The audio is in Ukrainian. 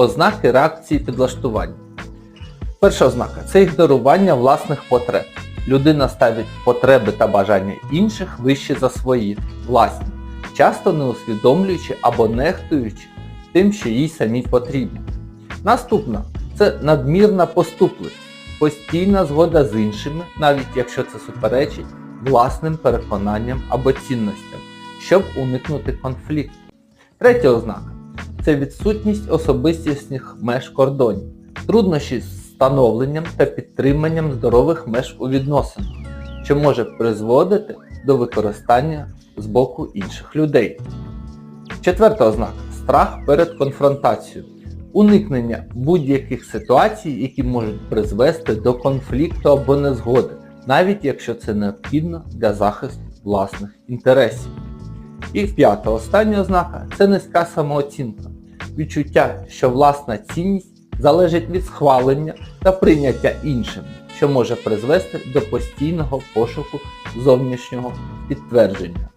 Ознаки реакції підлаштування. Перша ознака це ігнорування власних потреб. Людина ставить потреби та бажання інших вище за свої, власні, часто не усвідомлюючи або нехтуючи тим, що їй самій потрібно. Наступна це надмірна поступливість, постійна згода з іншими, навіть якщо це суперечить власним переконанням або цінностям, щоб уникнути конфлікту. Третя ознака це відсутність особистісних меж кордонів, труднощі з встановленням та підтриманням здорових меж у відносинах, що може призводити до використання з боку інших людей. Четверта ознака страх перед конфронтацією, уникнення будь-яких ситуацій, які можуть призвести до конфлікту або незгоди, навіть якщо це необхідно для захисту власних інтересів. І п'ята остання ознака це низька самооцінка. Відчуття, що власна цінність залежить від схвалення та прийняття іншим, що може призвести до постійного пошуку зовнішнього підтвердження.